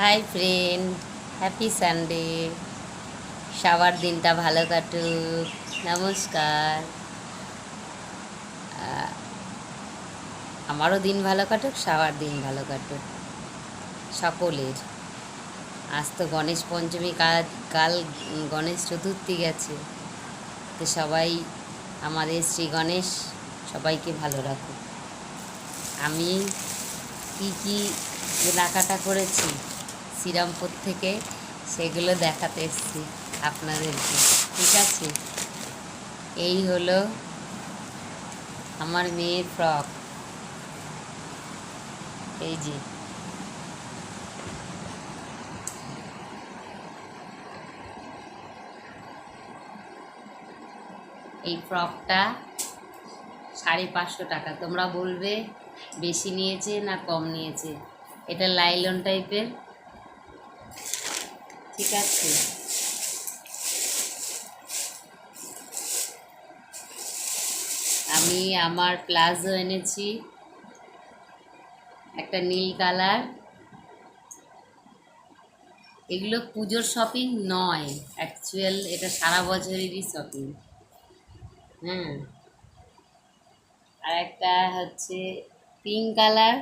Hi friend happy Sunday সবার দিনটা ভালো কাটুক। নমস্কার। আমারও দিন ভালো কাটুক সবার দিন ভালো কাটুক। সকলের। আজ তো গণেশ পঞ্চমী, কাল কাল গণেশ চতুর্থী গেছে। তো সবাই, আমাদের শ্রী গণেশ, সবাইকে ভালো রাখুক। আমি কি কি কেনাকাটা করেছি? শ্রীরামপুর থেকে সেগুলো দেখাতে এসেছি আপনাদেরকে। ঠিক আছে? এই হলো আমার মেয়ের ফ্রক। এই যে। এই ফ্রকটা সাড়ে পাঁচশো টাকা। তোমরা বলবে বেশি নিয়েছে না কম নিয়েছে? এটা লাইলন টাইপের। ঠিক আছে। আমি আমার প্লাজো এনেছি। একটা নীল কালার। এগুলো পুজোর শপিং নয়। অ্যাকচুয়াল এটা সারা বছরেরই শপিং হ্যাঁ। আর একটা হচ্ছে পিঙ্ক কালার।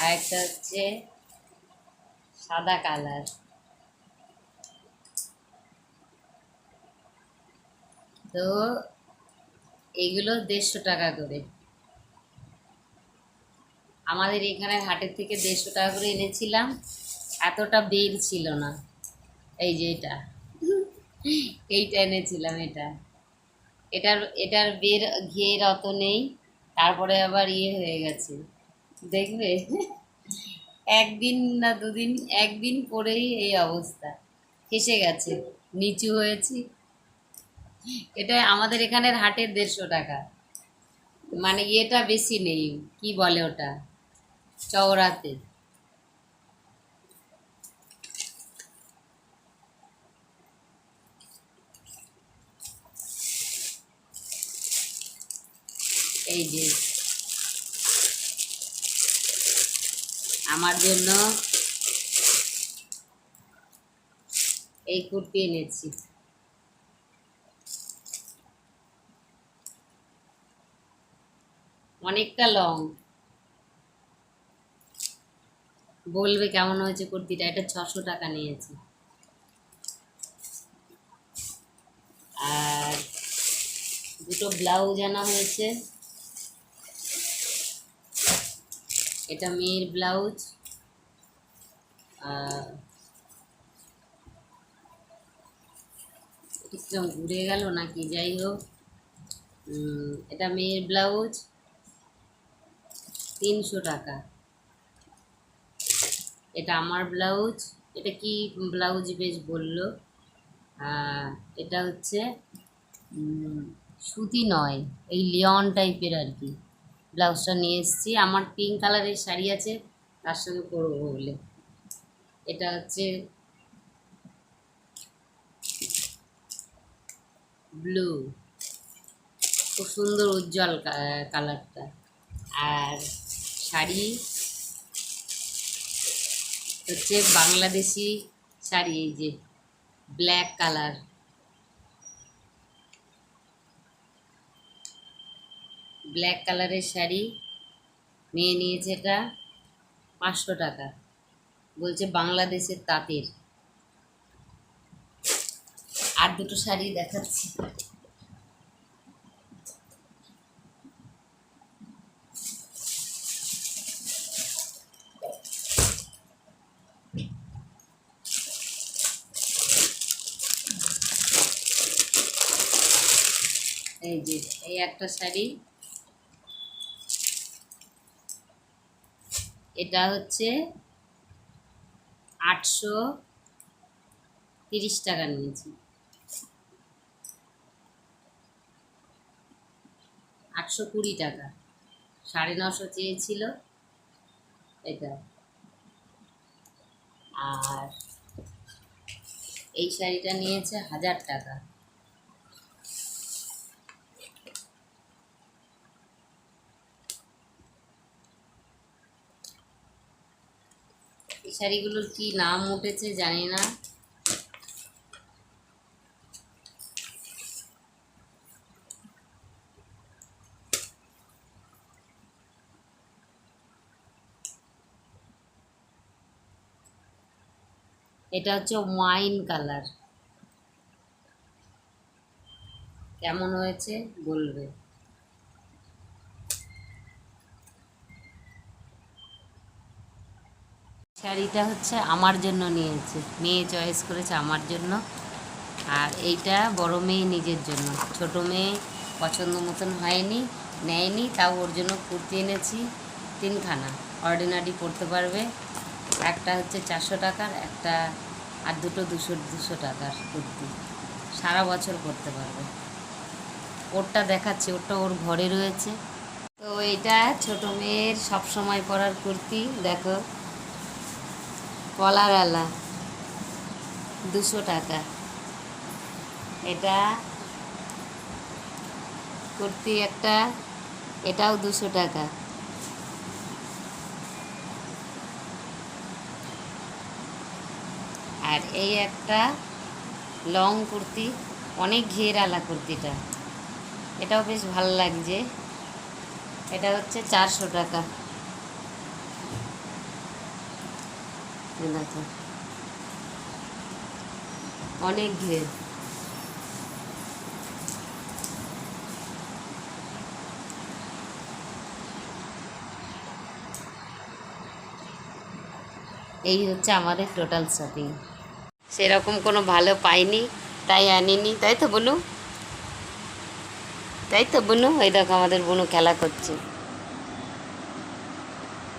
আর একটা হচ্ছে সাদা কালার। তো এগুলো দেড়শো টাকা করে। আমাদের এখানে হাটের থেকে দেড়শো টাকা করে এনেছিলাম। এতটা বের ছিল না। এই যে এটা। এইটা এনেছিলাম এটা। এটার এটার বের, ঘিয়ের অত নেই। তারপরে আবার ইয়ে হয়ে গেছে। দেখবে? একদিন না দুদিন, একদিন পরেই এই অবস্থা। ফেসে গেছে, নিচু হয়েছি। এটা আমাদের এখানের হাটের দেড়শো টাকা। মানে ইয়েটা বেশি নেই, কি বলে ওটা? চওড়াতে। এই যে আমার জন্য এই কুর্তি এনেছি। অনেকটা লং বলবে কেমন হয়েছে কুর্তিটা? এটা ছশো টাকা নিয়েছে। আর দুটো ব্লাউজ আনা হয়েছে। এটা মেয়ের ব্লাউজ কিরম ঘুরে গেল নাকি? যাই হোক এটা মেয়ের ব্লাউজ, তিনশো টাকা। এটা আমার ব্লাউজ, এটা কি ব্লাউজ বেশ বলল এটা হচ্ছে সুতি নয়, এই লিওন টাইপের আর কি। ব্লাউজটা নিয়ে এসেছি। আমার পিঙ্ক কালারের শাড়ি আছে, তার সঙ্গে পরবো বলে। এটা হচ্ছে ব্লু খুব সুন্দর উজ্জ্বল কালারটা আর শাড়ি হচ্ছে বাংলাদেশি শাড়ি, এই যে ব্ল্যাক কালার ব্ল্যাক কালারের শাড়ি মেয়ে নিয়েছে এটা পাঁচশো টাকা। বলছে বাংলাদেশের তাঁতের। আর দুটো শাড়ি দেখাচ্ছি। এই যে, এই একটা শাড়ি এটা হচ্ছে আটশো তিরিশ টাকা নিয়েছি। আটশো কুড়ি টাকা। সাড়ে নশো চেয়েছিল এটা। আর এই শাড়িটা নিয়েছে হাজার টাকা। এই শাড়িগুলোর কি নাম উঠেছে জানি না। এটা হচ্ছে ওয়াইন কালার। কেমন হয়েছে বলবে? শাড়িটা হচ্ছে আমার জন্য নিয়েছে। মেয়ে চয়েস করেছে আমার জন্য। আর এইটা বড় মেয়ে নিজের জন্য। ছোট মেয়ে পছন্দ মতন হয়নি, নেয়নি, তাও ওর জন্য কুর্তি এনেছি, তিনখানা। অর্ডিনারি পরতে পারবে। একটা হচ্ছে চারশো টাকার, একটা আর দুটো দুশো দুশো টাকার কুর্তি। সারা বছর পরতে পারবে। ওরটা দেখাচ্ছি, ওরটা ওর ঘরে রয়েছে। তো এটা ছোট মেয়ের সব সময় পরার কুর্তি, দেখো। কলারওয়ালা দুশো টাকা। এটা কুর্তি একটা, এটাও দুশো টাকা। আর এই একটা লং কুর্তি, অনেক ঘেরালা কুর্তিটা। এটাও বেশ ভালো লাগছে। এটা হচ্ছে চারশো টাকা। দেখো অনেক ঘের এই হচ্ছে আমাদের টোটাল শপিং সেরকম কোনো ভালো পাইনি, তাই আনিনি। তাই তো বলু? তাই তো বুনু ওই দেখো আমাদের বুনু খেলা করছে।